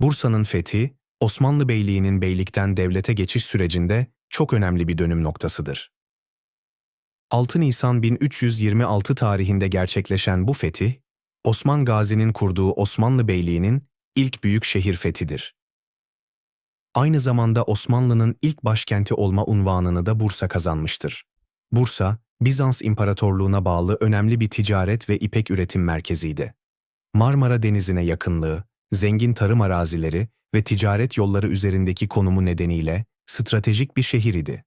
Bursa'nın fethi, Osmanlı Beyliği'nin beylikten devlete geçiş sürecinde çok önemli bir dönüm noktasıdır. 6 Nisan 1326 tarihinde gerçekleşen bu fetih, Osman Gazi'nin kurduğu Osmanlı Beyliği'nin ilk büyük şehir fethidir. Aynı zamanda Osmanlı'nın ilk başkenti olma unvanını da Bursa kazanmıştır. Bursa, Bizans İmparatorluğu'na bağlı önemli bir ticaret ve ipek üretim merkeziydi. Marmara Denizi'ne yakınlığı, zengin tarım arazileri ve ticaret yolları üzerindeki konumu nedeniyle stratejik bir şehir idi.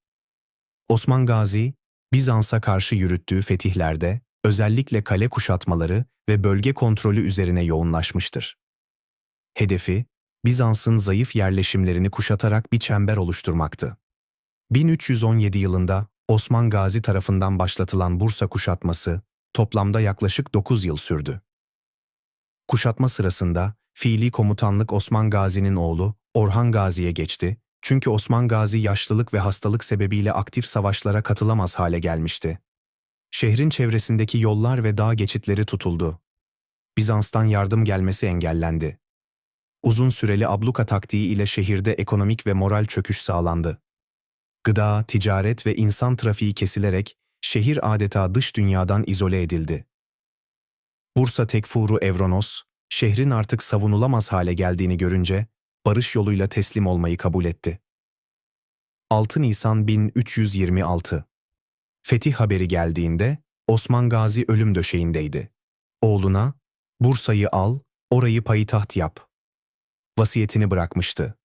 Osman Gazi, Bizans'a karşı yürüttüğü fetihlerde özellikle kale kuşatmaları ve bölge kontrolü üzerine yoğunlaşmıştır. Hedefi, Bizans'ın zayıf yerleşimlerini kuşatarak bir çember oluşturmaktı. 1317 yılında Osman Gazi tarafından başlatılan Bursa kuşatması toplamda yaklaşık 9 yıl sürdü. Kuşatma sırasında fiili komutanlık Osman Gazi'nin oğlu Orhan Gazi'ye geçti çünkü Osman Gazi yaşlılık ve hastalık sebebiyle aktif savaşlara katılamaz hale gelmişti. Şehrin çevresindeki yollar ve dağ geçitleri tutuldu. Bizans'tan yardım gelmesi engellendi. Uzun süreli abluka taktiği ile şehirde ekonomik ve moral çöküş sağlandı. Gıda, ticaret ve insan trafiği kesilerek şehir adeta dış dünyadan izole edildi. Bursa Tekfuru Evronos, şehrin artık savunulamaz hale geldiğini görünce barış yoluyla teslim olmayı kabul etti. 6 Nisan 1326 Fetih haberi geldiğinde Osman Gazi ölüm döşeğindeydi. Oğluna, Bursa'yı al, orayı payitaht yap. Vasiyetini bırakmıştı.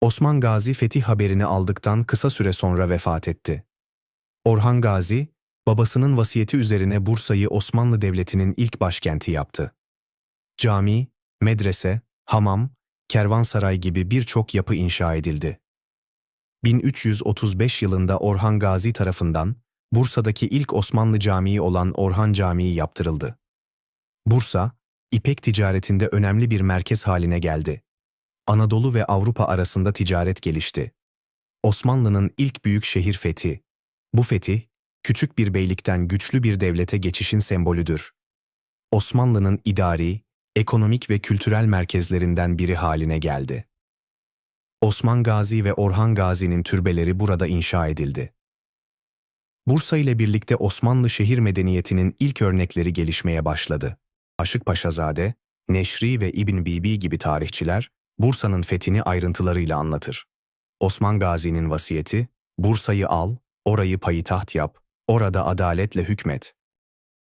Osman Gazi fetih haberini aldıktan kısa süre sonra vefat etti. Orhan Gazi, babasının vasiyeti üzerine Bursa'yı Osmanlı Devleti'nin ilk başkenti yaptı. Cami, medrese, hamam, kervansaray gibi birçok yapı inşa edildi. 1335 yılında Orhan Gazi tarafından Bursa'daki ilk Osmanlı camii olan Orhan Camii yaptırıldı. Bursa, İpek ticaretinde önemli bir merkez haline geldi. Anadolu ve Avrupa arasında ticaret gelişti. Osmanlı'nın ilk büyük şehir fethi. Bu fetih, küçük bir beylikten güçlü bir devlete geçişin sembolüdür. Osmanlı'nın idari, ekonomik ve kültürel merkezlerinden biri haline geldi. Osman Gazi ve Orhan Gazi'nin türbeleri burada inşa edildi. Bursa ile birlikte Osmanlı şehir medeniyetinin ilk örnekleri gelişmeye başladı. Aşık Paşazade, Neşri ve İbn Bibi gibi tarihçiler Bursa'nın fethini ayrıntılarıyla anlatır. Osman Gazi'nin vasiyeti, Bursa'yı al, orayı payitaht yap, orada adaletle hükmet.